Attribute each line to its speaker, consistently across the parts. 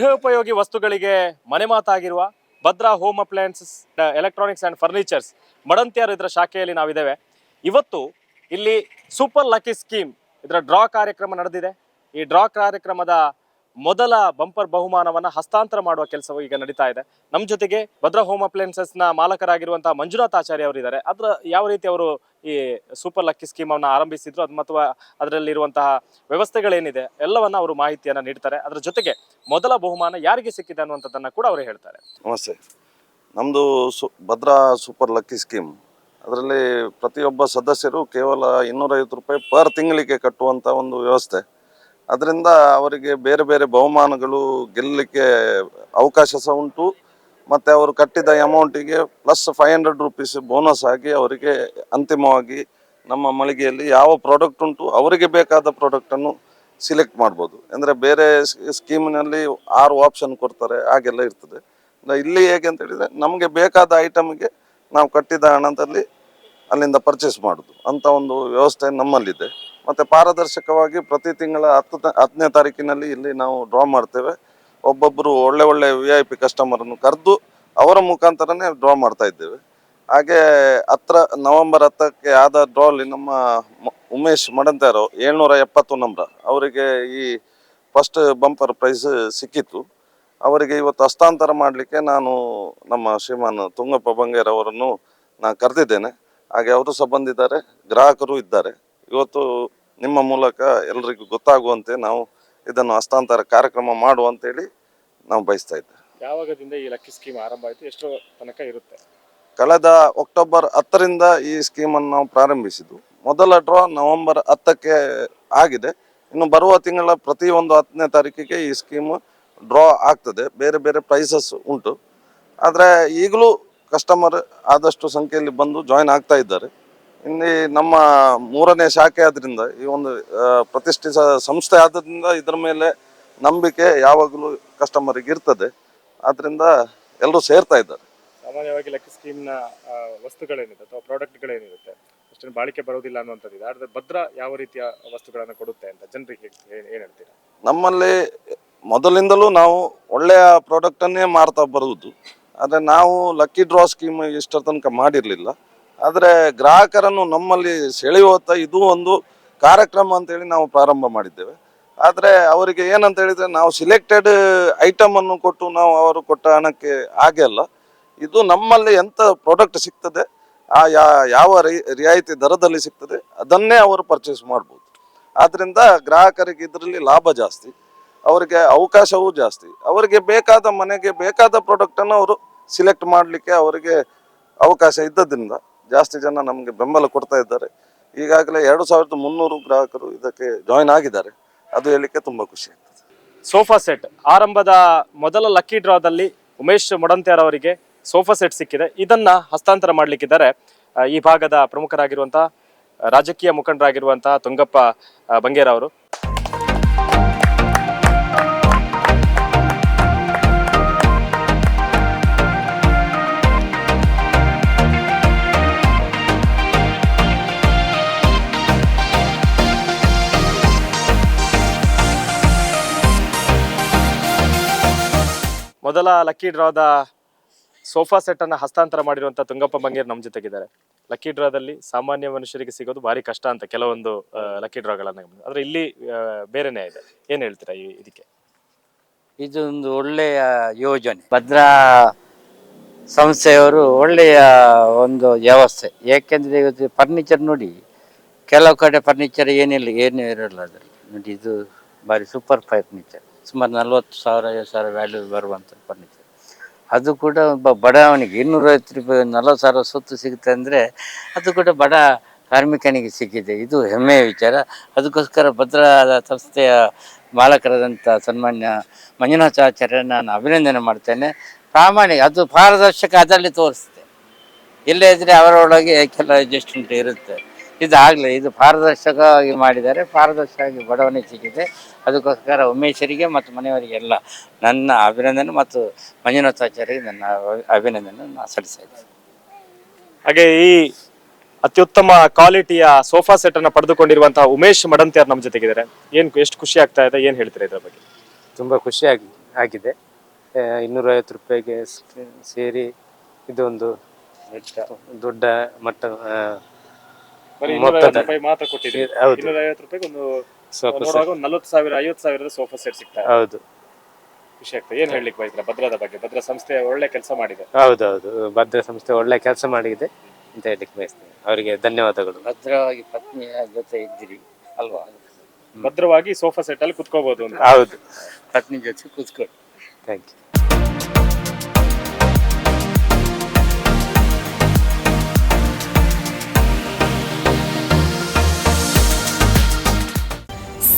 Speaker 1: ಗೃಹೋಪಯೋಗಿ ವಸ್ತುಗಳಿಗೆ ಮನೆ ಮಾತಾಗಿರುವ Bhadra home appliances electronics and furnitures Madantyar ಇದರ ಶಾಖೆಯಲ್ಲಿ ನಾವಿದ್ದೇವೆ. ಇವತ್ತು ಇಲ್ಲಿ ಸೂಪರ್ ಲಕ್ಕಿ ಸ್ಕೀಮ್ ಇದರ ಡ್ರಾ ಕಾರ್ಯಕ್ರಮ ನಡೆದಿದೆ. ಈ ಡ್ರಾ ಕಾರ್ಯಕ್ರಮದ ಮೊದಲ ಬಂಪರ್ ಬಹುಮಾನವನ್ನು ಹಸ್ತಾಂತರ ಮಾಡುವ ಕೆಲಸವು ಈಗ ನಡೀತಾ ಇದೆ. ನಮ್ಮ ಜೊತೆಗೆ ಭದ್ರಾ ಹೋಮ್ ಅಪ್ಲಯನ್ಸಸ್ನ ಮಾಲಕರಾಗಿರುವಂತಹ ಮಂಜುನಾಥ್ ಆಚಾರ್ಯ ಅವರಿದ್ದಾರೆ. ಅದರ ಯಾವ ರೀತಿ ಅವರು ಈ ಸೂಪರ್ ಲಕ್ಕಿ ಸ್ಕೀಮ್ ಅನ್ನ ಆರಂಭಿಸಿದ್ರು. ಅದು ಅಥವಾ ಅದರಲ್ಲಿರುವಂತಹ ವ್ಯವಸ್ಥೆಗಳೇನಿದೆ, ಎಲ್ಲವನ್ನ ಅವರು ಮಾಹಿತಿಯನ್ನ ನೀಡ್ತಾರೆ. ಅದರ ಜೊತೆಗೆ ಮೊದಲ ಬಹುಮಾನ ಯಾರಿಗೆ ಸಿಕ್ಕಿದೆ ಅನ್ನುವಂಥದ್ದನ್ನ ಕೂಡ ಅವರು ಹೇಳ್ತಾರೆ.
Speaker 2: ನಮಸ್ತೆ. ನಮ್ಮದು ಸು, ಭದ್ರಾ ಸೂಪರ್ ಲಕ್ಕಿ ಸ್ಕೀಮ್ ಅದರಲ್ಲಿ ಪ್ರತಿಯೊಬ್ಬ ಸದಸ್ಯರು ಕೇವಲ ಇನ್ನೂರೈವತ್ತು ರೂಪಾಯಿ ಪರ್ ತಿಂಗಳಿಗೆ ಕಟ್ಟುವಂಥ ಒಂದು ವ್ಯವಸ್ಥೆ. ಅದರಿಂದ ಅವರಿಗೆ ಬೇರೆ ಬೇರೆ ಬಹುಮಾನಗಳು ಗೆಲ್ಲಲಿಕ್ಕೆ ಅವಕಾಶ ಸಹ ಉಂಟು. ಮತ್ತು ಅವರು ಕಟ್ಟಿದ ಅಮೌಂಟಿಗೆ plus five hundred rupees bonus ಆಗಿ ಅವರಿಗೆ ಅಂತಿಮವಾಗಿ ನಮ್ಮ ಮಳಿಗೆಯಲ್ಲಿ ಯಾವ ಪ್ರಾಡಕ್ಟ್ ಉಂಟು ಅವರಿಗೆ ಬೇಕಾದ ಪ್ರಾಡಕ್ಟನ್ನು ಸಿಲೆಕ್ಟ್ ಮಾಡ್ಬೋದು. ಅಂದರೆ ಬೇರೆ ಸ್ಕೀಮಿನಲ್ಲಿ ಆರು ಆಪ್ಷನ್ ಕೊಡ್ತಾರೆ, ಹಾಗೆಲ್ಲ ಇರ್ತದೆ. ಇಲ್ಲಿ ಹೇಗೆ ಅಂತ ಹೇಳಿದ್ರೆ ನಮಗೆ ಬೇಕಾದ ಐಟಮ್ಗೆ ನಾವು ಕಟ್ಟಿದ ಹಣದಲ್ಲಿ ಅಲ್ಲಿಂದ ಪರ್ಚೇಸ್ ಮಾಡೋದು. ಅಂತ ಒಂದು ವ್ಯವಸ್ಥೆ ನಮ್ಮಲ್ಲಿದೆ. ಮತ್ತೆ ಪಾರದರ್ಶಕವಾಗಿ ಪ್ರತಿ ತಿಂಗಳ ಹತ್ತು ಹತ್ತನೇ ತಾರೀಕಿನಲ್ಲಿ ಇಲ್ಲಿ ನಾವು ಡ್ರಾ ಮಾಡ್ತೇವೆ. ಒಬ್ಬೊಬ್ಬರು ಒಳ್ಳೆ ಒಳ್ಳೆ ವಿ ಐ ಪಿ ಕಸ್ಟಮರನ್ನು ಕರೆದು ಅವರ ಮುಖಾಂತರನೇ ಡ್ರಾ ಮಾಡ್ತಾ ಇದ್ದೇವೆ. ಹಾಗೆ ಹತ್ರ ನವೆಂಬರ್ ಹತ್ತಕ್ಕೆ ಆದ ಡ್ರಾಲಿ ನಮ್ಮ ಮ- ಉಮೇಶ್ ಮಡಂತಾರೋ ಏಳ್ನೂರ ಎಪ್ಪತ್ತು ನಂಬರ್ ಅವರಿಗೆ ಈ ಫಸ್ಟ್ ಬಂಪರ್ ಪ್ರೈಸ್ ಸಿಕ್ಕಿತ್ತು. ಅವರಿಗೆ ಇವತ್ತು ಹಸ್ತಾಂತರ ಮಾಡಲಿಕ್ಕೆ ನಾನು ನಮ್ಮ ಶ್ರೀಮಾನ್ ತುಂಗಪ್ಪ ಬಂಗೇರ್ ಅವರನ್ನು ನಾನು ಕರೆದಿದ್ದೇನೆ. ಹಾಗೆ ಅವರು ಸಹ ಬಂದಿದ್ದಾರೆ, ಗ್ರಾಹಕರು ಇದ್ದಾರೆ. ಇವತ್ತು ನಿಮ್ಮ ಮೂಲಕ ಎಲ್ರಿಗೂ ಗೊತ್ತಾಗುವಂತೆ ನಾವು ಇದನ್ನು ಹಸ್ತಾಂತರ ಕಾರ್ಯಕ್ರಮ ಮಾಡುವಂತೇಳಿ ನಾವು ಬಯಸ್ತಾ ಇದ್ದೇವೆ.
Speaker 1: ಯಾವಾಗದಿಂದ ಈ ಲಕ್ಕಿ ಸ್ಕೀಮ್ ಆರಂಭ ಆಯಿತು? ಎಷ್ಟು ತನಕ ಇರುತ್ತೆ?
Speaker 2: ಕಳೆದ ಅಕ್ಟೋಬರ್ ಹತ್ತರಿಂದ ಈ ಸ್ಕೀಮನ್ನು ನಾವು ಪ್ರಾರಂಭಿಸಿದ್ದು ಮೊದಲ ಡ್ರಾ ನವೆಂಬರ್ ಹತ್ತಕ್ಕೆ ಆಗಿದೆ. ಇನ್ನು ಬರುವ ತಿಂಗಳ ಪ್ರತಿಯೊಂದು ಹತ್ತನೇ ತಾರೀಕಿಗೆ ಈ ಸ್ಕೀಮ್ ಡ್ರಾ ಆಗ್ತದೆ. ಬೇರೆ ಬೇರೆ ಪ್ರೈಸಸ್ ಉಂಟು. ಆದರೆ ಈಗಲೂ ಕಸ್ಟಮರ್ ಆದಷ್ಟು ಸಂಖ್ಯೆಯಲ್ಲಿ ಬಂದು ಜಾಯಿನ್ ಆಗ್ತಾ ಇದ್ದಾರೆ. ಇಲ್ಲಿ ನಮ್ಮ ಮೂರನೇ ಶಾಖೆ ಆದ್ರಿಂದ ಈ ಒಂದು ಆ, ಪ್ರತಿಷ್ಠಿತ ಸಂಸ್ಥೆ ಆದ್ರಿಂದ ಇದರ ಮೇಲೆ ನಂಬಿಕೆ ಯಾವಾಗಲೂ ಕಸ್ಟಮರಿಗೆ ಇರ್ತದೆ. ಆದ್ರಿಂದ ಎಲ್ಲರೂ ಸೇರ್ತಾ ಇದ್ದಾರೆ.
Speaker 1: ಸಾಮಾನ್ಯವಾಗಿ ಲಕ್ಕಿ ಸ್ಕೀಮ್ನ ವಸ್ತುಗಳೇನಿದೆ ಅಥವಾ ಪ್ರಾಡಕ್ಟ್ಗಳೇನಿರುತ್ತೆ ಅಷ್ಟೇ ಬಾಳಿಕೆ ಬರೋದಿಲ್ಲ ಅನ್ನುವಂಥದ್ದಿದೆ. ಆದರೆ ಭದ್ರ ಯಾವ ರೀತಿಯ ವಸ್ತುಗಳನ್ನು ಕೊಡುತ್ತೆ ಅಂತ ಜನರಿಗೆ ಏನು ಹೇಳ್ತೀರಾ?
Speaker 2: ನಮ್ಮಲ್ಲಿ ಮೊದಲಿಂದಲೂ ನಾವು ಒಳ್ಳೆಯ ಪ್ರಾಡಕ್ಟನ್ನೇ ಮಾರ್ತಾ ಬರುವುದು. ಆದರೆ ನಾವು ಲಕ್ಕಿ ಡ್ರಾ ಸ್ಕೀಮ್ ಇಷ್ಟರ ತನಕ ಮಾಡಿರಲಿಲ್ಲ. ಆದರೆ ಗ್ರಾಹಕರನ್ನು ನಮ್ಮಲ್ಲಿ ಸೆಳೆಯುವತ್ತ ಇದು ಒಂದು ಕಾರ್ಯಕ್ರಮ ಅಂತೇಳಿ ನಾವು ಪ್ರಾರಂಭ ಮಾಡಿದ್ದೇವೆ. ಆದರೆ ಅವರಿಗೆ ಏನಂತ ಹೇಳಿದರೆ ನಾವು ಸಿಲೆಕ್ಟೆಡ್ ಐಟಮನ್ನು ಕೊಟ್ಟು ನಾವು ಅವರು ಕೊಟ್ಟ ಹಣಕ್ಕೆ ಹಾಗೆ ಇದು ನಮ್ಮಲ್ಲಿ ಎಂಥ ಪ್ರಾಡಕ್ಟ್ ಸಿಗ್ತದೆ, ಆ ಯಾ- ಯಾವ ರಿಯಾಯಿತಿ ದರದಲ್ಲಿ ಸಿಗ್ತದೆ, ಅದನ್ನೇ ಅವರು ಪರ್ಚೇಸ್ ಮಾಡ್ಬೋದು. ಆದ್ದರಿಂದ ಗ್ರಾಹಕರಿಗೆ ಇದರಲ್ಲಿ ಲಾಭ ಜಾಸ್ತಿ, ಅವರಿಗೆ ಅವಕಾಶವೂ ಜಾಸ್ತಿ, ಅವರಿಗೆ ಬೇಕಾದ ಮನೆಗೆ ಬೇಕಾದ ಪ್ರಾಡಕ್ಟನ್ನು ಅವರು ಸಿಲೆಕ್ಟ್ ಮಾಡಲಿಕ್ಕೆ ಅವರಿಗೆ ಅವಕಾಶ ಇದ್ದದ್ರಿಂದ ಜಾಸ್ತಿ ಜನ ನಮಗೆ ಬೆಂಬಲ ಕೊಡ್ತಾ ಇದ್ದಾರೆ. ಈಗಾಗಲೇ ಎರಡು ಸಾವಿರದ ಮುನ್ನೂರು ಗ್ರಾಹಕರು ಇದಕ್ಕೆ ಜಾಯಿನ್ ಆಗಿದ್ದಾರೆ. ಅದು ಹೇಳಲಿಕ್ಕೆ ತುಂಬ ಖುಷಿ ಆಗ್ತದೆ.
Speaker 1: Sofa set. ಆರಂಭದ ಮೊದಲ ಲಕ್ಕಿ ಡ್ರಾದಲ್ಲಿ ಉಮೇಶ್ ಮೊಡಂತ್ಯಾರ್ ಅವರಿಗೆ ಸೋಫಾ ಸೆಟ್ ಸಿಕ್ಕಿದೆ. ಇದನ್ನ ಹಸ್ತಾಂತರ ಮಾಡಲಿಕ್ಕಿದ್ದಾರೆ. ಈ ಭಾಗದ ಪ್ರಮುಖರಾಗಿರುವಂತಹ ರಾಜಕೀಯ ಮುಖಂಡರಾಗಿರುವಂತಹ ತುಂಗಪ್ಪ ಬಂಗೇರ ಅವರು ಮೊದಲ ಲಕ್ಕಿ ಡ್ರಾದ ಸೋಫಾ ಸೆಟ್ ಅನ್ನ ಹಸ್ತಾಂತರ ಮಾಡಿರುವಂತ ತುಂಗಪ್ಪ ಬಂಗೇರ್ ನಮ್ಮ ಜೊತೆಗಿದ್ದಾರೆ. ಲಕ್ಕಿ ಡ್ರಾದಲ್ಲಿ ಸಾಮಾನ್ಯ ಮನುಷ್ಯರಿಗೆ ಸಿಗೋದು ಭಾರಿ ಕಷ್ಟ ಅಂತ ಕೆಲವೊಂದು ಲಕ್ಕಿ ಡ್ರಾಗಳನ್ನ ಆದರೆ ಇಲ್ಲಿ ಬೇರೆನೇ ಇದೆ. ಏನ್ ಹೇಳ್ತೀರಾ ಇದಕ್ಕೆ?
Speaker 3: ಇದೊಂದು ಒಳ್ಳೆಯ ಯೋಜನೆ. ಭದ್ರಾ ಸಂಸ್ಥೆಯವರು ಒಳ್ಳೆಯ ಒಂದು ವ್ಯವಸ್ಥೆ. ಏಕೆಂದರೆ ಇವತ್ತು ಫರ್ನಿಚರ್ ನೋಡಿ, ಕೆಲವು ಕಡೆ ಫರ್ನಿಚರ್ ಏನಿಲ್ಲ ಏನೂ ಇರಲ್ಲ ಅದರಲ್ಲಿ. ನೋಡಿ, ಇದು ಭಾರಿ ಸೂಪರ್ ಫರ್ನಿಚರ್ ಸುಮಾರು ನಲ್ವತ್ತು ಸಾವಿರ, ಐವತ್ತು ಸಾವಿರ ವ್ಯಾಲ್ಯೂ ಬರುವಂಥ ಫರ್ನಿಚರ್ ಅದು ಕೂಡ ಒಬ್ಬ ಬಡವನಿಗೆ ಇನ್ನೂರೈವತ್ತು ರೂಪಾಯಿ, ನಲ್ವತ್ತು ಸಾವಿರ ಸೊತ್ತು ಸಿಗುತ್ತೆ ಅಂದರೆ ಅದು ಕೂಡ ಬಡ ಕಾರ್ಮಿಕನಿಗೆ ಸಿಕ್ಕಿದೆ. ಇದು ಹೆಮ್ಮೆಯ ವಿಚಾರ. ಅದಕ್ಕೋಸ್ಕರ ಭದ್ರಾದ ಸಂಸ್ಥೆಯ ಮಾಲಕರಾದಂಥ ಸನ್ಮಾನ್ಯ ಮಂಜುನಾಥಾಚಾರ್ಯ ನಾನು ಅಭಿನಂದನೆ ಮಾಡ್ತೇನೆ. ಪ್ರಾಮಾಣಿಕ, ಅದು ಪಾರದರ್ಶಕ ಅದರಲ್ಲಿ ತೋರಿಸುತ್ತೆ. ಇಲ್ಲೇ ಇದ್ರೆ ಅವರೊಳಗೆ ಕೆಲ ಅಡ್ಜಸ್ಟ್ಮೆಂಟ್ ಇರುತ್ತೆ. ಇದು ಆಗಲಿ ಇದು ಪಾರದರ್ಶಕವಾಗಿ ಮಾಡಿದ್ದಾರೆ. ಪಾರದರ್ಶಕವಾಗಿ ಬಡವನಿಗೆ ಸಿಕ್ಕಿದೆ. ಅದಕ್ಕೋಸ್ಕರ ಉಮೇಶರಿಗೆ ಮತ್ತು ಮನೆಯವರಿಗೆ ಎಲ್ಲ ನನ್ನ ಅಭಿನಂದನೆ ಮತ್ತು ಮಂಜುನಾಥಾಚಾರ್ಯರಿಗೆ ನನ್ನ ಅಭಿನಂದನೆ ನಾನು ಸಲ್ಲಿಸ್ತಾ ಇದ್ದೇನೆ.
Speaker 1: ಹಾಗೆ ಈ ಅತ್ಯುತ್ತಮ ಕ್ವಾಲಿಟಿಯ ಸೋಫಾ ಸೆಟ್ ಅನ್ನ ಪಡೆದುಕೊಂಡಿರುವಂತಹ ಉಮೇಶ್ ಮಡಂತ್ಯಾರ್ ನಮ್ಮ ಜೊತೆಗಿದ್ದಾರೆ. ಏನು ಎಷ್ಟು ಖುಷಿ ಆಗ್ತಾ ಇದೆ? ಏನು ಹೇಳ್ತೀರಾ ಇದ್ರ ಬಗ್ಗೆ?
Speaker 4: ತುಂಬ ಖುಷಿ ಆಗಿದೆ. ಇನ್ನೂರೈವತ್ತು ರೂಪಾಯಿಗೆ ಸೇರಿ ಇದೊಂದು ದೊಡ್ಡ ಮಟ್ಟ
Speaker 1: ಬರೀ ಇನ್ನೂರೈವತ್ತು ರೂಪಾಯಿ ಮಾತ್ರ ಕೊಟ್ಟಿದ್ದೀವಿ.
Speaker 4: ಹೌದು.
Speaker 1: ಇನ್ನೂರ ಐವತ್ತು ರೂಪಾಯಿಗೆ ಒಂದು
Speaker 4: ಸೋಫಾ
Speaker 1: ನೋಡುವಾಗ ಒಂದು ನಲ್ವತ್ತು ಸಾವಿರ ಐವತ್ತು ಸಾವಿರದ ಸೋಫಾ ಸೆಟ್ ಸಿಗ್ತಾ ಇದೆ.
Speaker 4: ಹೌದು.
Speaker 1: ಖುಷಿ ಆಗ್ತದೆ. ಏನ್ ಹೇಳಲಿಕ್ಕೆ ಬಯಸ್ತೀರಾ ಭದ್ರದ ಬಗ್ಗೆ. ಭದ್ರ ಸಂಸ್ಥೆ ಒಳ್ಳೆ ಕೆಲಸ ಮಾಡಿದೆ.
Speaker 4: ಹೌದು ಭದ್ರ ಸಂಸ್ಥೆ ಒಳ್ಳೆ ಕೆಲಸ ಮಾಡಿದೆ ಅಂತ ಹೇಳಲಿಕ್ಕೆ ಬಯಸ್ತೇನೆ. ಅವರಿಗೆ ಧನ್ಯವಾದಗಳು.
Speaker 3: ಭದ್ರವಾಗಿ ಪತ್ನಿಯ ಜೊತೆ ಇದ್ದೀರಿ ಅಲ್ವಾ?
Speaker 1: ಭದ್ರವಾಗಿ ಸೋಫಾ ಸೆಟ್ ಅಲ್ಲಿ ಕುತ್ಕೋಬಹುದು ಅಂತ.
Speaker 4: ಹೌದು.
Speaker 3: ಪತ್ನಿ ಜೊತೆ ಕೂತ್ಕೊಳ್ಳಿ.
Speaker 4: Thank you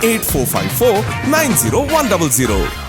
Speaker 5: 98454 90100.